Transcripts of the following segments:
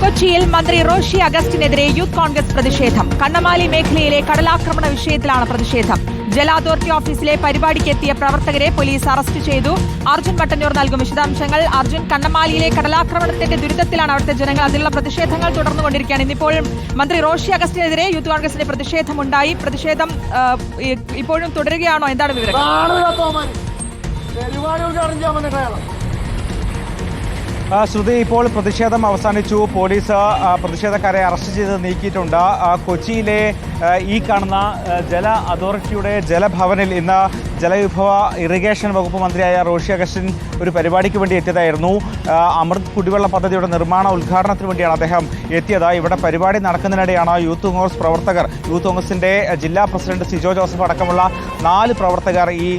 കൊച്ചിയിൽ മന്ത്രി റോഷി അഗസ്റ്റിനെതിരെ യൂത്ത് കോൺഗ്രസ് പ്രതിഷേധം. കണ്ണമാലി മേഖലയിലെ കടലാക്രമണ വിഷയത്തിലാണ് പ്രതിഷേധം. ജല അതോറിറ്റി ഓഫീസിലെ പരിപാടിക്കെത്തിയ പ്രവർത്തകരെ പോലീസ് അറസ്റ്റ് ചെയ്തു. അർജുൻ മട്ടന്നൂർ നൽകും വിശദാംശങ്ങൾ. അർജുൻ കണ്ണമാലിയിലെ കടലാക്രമണത്തിന്റെ ദുരിതത്തിലാണ് അവിടുത്തെ ജനങ്ങൾ അതിലുള്ള പ്രതിഷേധങ്ങൾ തുടർന്നുകൊണ്ടിരിക്കുകയാണ്. ഇന്നിപ്പോഴും മന്ത്രി റോഷി അഗസ്റ്റിനെതിരെ യൂത്ത് കോൺഗ്രസിന്റെ പ്രതിഷേധമുണ്ടായി. പ്രതിഷേധം ഇപ്പോഴും തുടരുകയാണോ? എന്താണ് വിവരം ശ്രുതി ഇപ്പോൾ പ്രതിഷേധം അവസാനിച്ചു. പോലീസ് പ്രതിഷേധക്കാരെ അറസ്റ്റ് ചെയ്ത് നീക്കിയിട്ടുണ്ട്. കൊച്ചിയിലെ ഈ കാണുന്ന ജല അതോറിറ്റിയുടെ ജലഭവനിൽ ഇന്ന് ജലവിഭവ ഇറിഗേഷൻ വകുപ്പ് മന്ത്രിയായ റോഷി അഗസ്റ്റിൻ ഒരു പരിപാടിക്ക് വേണ്ടി എത്തിയതായിരുന്നു. അമൃത് കുടിവെള്ള പദ്ധതിയുടെ നിർമ്മാണ ഉദ്ഘാടനത്തിന് വേണ്ടിയാണ് അദ്ദേഹം എത്തിയത്. ഇവിടെ പരിപാടി നടക്കുന്നതിനിടെയാണ് യൂത്ത് കോൺഗ്രസ് പ്രവർത്തകർ യൂത്ത് കോൺഗ്രസിന്റെ ജില്ലാ പ്രസിഡന്റ് സിജോ ജോസഫ് അടക്കമുള്ള നാല് പ്രവർത്തകർ ഈ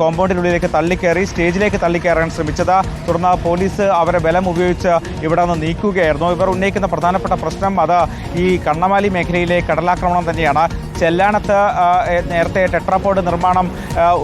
കോമ്പൗണ്ടിനുള്ളിലേക്ക് തള്ളിക്കയറി സ്റ്റേജിലേക്ക് തള്ളിക്കയറാൻ ശ്രമിച്ചത്. തുടർന്ന് പോലീസ് അവരെ ബലം ഉപയോഗിച്ച് ഇവിടെ നിന്ന് നീക്കുകയായിരുന്നു. ഇവർ ഉന്നയിക്കുന്ന പ്രധാനപ്പെട്ട പ്രശ്നം അത് ഈ കണ്ണമാലി മേഖലയിലെ കടലാക്രമണം തന്നെയാണ്. ചെല്ലാനത്ത് നേരത്തെ ടെട്രാപോഡ് നിർമ്മാണം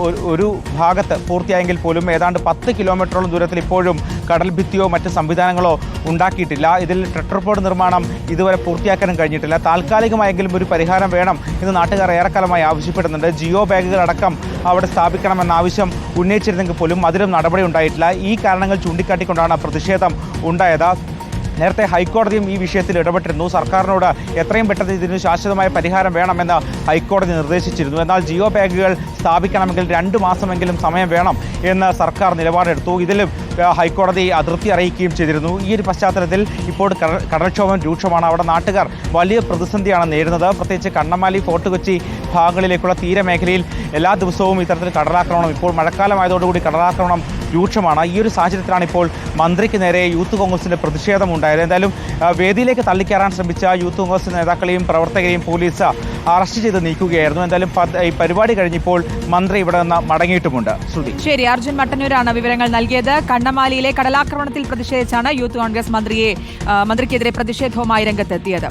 ഒരു- ഭാഗത്ത് പൂർത്തിയായെങ്കിൽ പോലും ഏതാണ്ട് പത്ത് കിലോമീറ്ററോളം ദൂരത്തിൽ ഇപ്പോഴും കടൽ ഭിത്തിയോ മറ്റ് സംവിധാനങ്ങളോ ഉണ്ടാക്കിയിട്ടില്ല. ഇതിൽ ടെട്രാപോർഡ് നിർമ്മാണം ഇതുവരെ പൂർത്തിയാക്കാനും കഴിഞ്ഞിട്ടില്ല. താൽക്കാലികമായെങ്കിലും ഒരു പരിഹാരം വേണം എന്ന് നാട്ടുകാർ ഏറെക്കാലമായി ആവശ്യപ്പെടുന്നുണ്ട്. ജിയോ ബാഗുകളടക്കം അവിടെ സ്ഥാപിക്കണമെന്ന ആവശ്യം ഉന്നയിച്ചിരുന്നെങ്കിൽ പോലും അതിലും നടപടി ഉണ്ടായിട്ടില്ല. ഈ കാരണങ്ങൾ ചൂണ്ടിക്കാട്ടിക്കൊണ്ടാണ് പ്രതിഷേധം ഉണ്ടായത്. നേരത്തെ ഹൈക്കോടതിയും ഈ വിഷയത്തിൽ ഇടപെട്ടിരുന്നു. സർക്കാരിനോട് എത്രയും പെട്ടെന്ന് ഇതിന് ശാശ്വതമായ പരിഹാരം വേണമെന്ന് ഹൈക്കോടതി നിർദ്ദേശിച്ചിരുന്നു. എന്നാൽ ജിയോ ബാഗുകൾ സ്ഥാപിക്കണമെങ്കിൽ രണ്ട് മാസമെങ്കിലും സമയം വേണം എന്ന് സർക്കാർ നിലപാടെടുത്തു. ഇതിലും ഹൈക്കോടതി അതൃപ്തി അറിയിക്കുകയും ചെയ്തിരുന്നു. ഈ ഒരു പശ്ചാത്തലത്തിൽ ഇപ്പോൾ കട- കടൽക്ഷോഭം രൂക്ഷമാണ്. അവിടെ നാട്ടുകാർ വലിയ പ്രതിസന്ധിയാണ് നേരിടുന്നത്. പ്രത്യേകിച്ച് കണ്ണമാലി ഫോർട്ട് കൊച്ചി ഭാഗങ്ങളിലേക്കുള്ള തീരമേഖലയിൽ എല്ലാ ദിവസവും ഇത്തരത്തിൽ കടലാക്രമണം. ഇപ്പോൾ മഴക്കാലമായതോടുകൂടി കടലാക്രമണം രൂക്ഷമാണ്. ഈ ഒരു സാഹചര്യത്തിലാണ് ഇപ്പോൾ മന്ത്രിക്ക് നേരെ യൂത്ത് കോൺഗ്രസിന്റെ പ്രതിഷേധം ഉണ്ടായത്. എന്തായാലും വേദിയിലേക്ക് തള്ളിക്കയറാൻ ശ്രമിച്ച യൂത്ത് കോൺഗ്രസ് നേതാക്കളെയും പ്രവർത്തകരെയും പോലീസ് അറസ്റ്റ് ചെയ്ത് നീക്കുകയായിരുന്നു. എന്തായാലും ഈ പരിപാടി കഴിഞ്ഞപ്പോൾ മന്ത്രി ഇവിടെ നിന്ന് മടങ്ങിയിട്ടുമുണ്ട്. ശ്രുതി. ശരി അർജുൻ മട്ടന്നൂരാണ് വിവരങ്ങൾ നൽകിയത്. കണ്ണമാലിയിലെ കടലാക്രമണത്തിൽ പ്രതിഷേധിച്ചാണ് യൂത്ത് കോൺഗ്രസ് മന്ത്രിയെ മന്ത്രിക്കെതിരെ പ്രതിഷേധവുമായി രംഗത്തെത്തിയത്.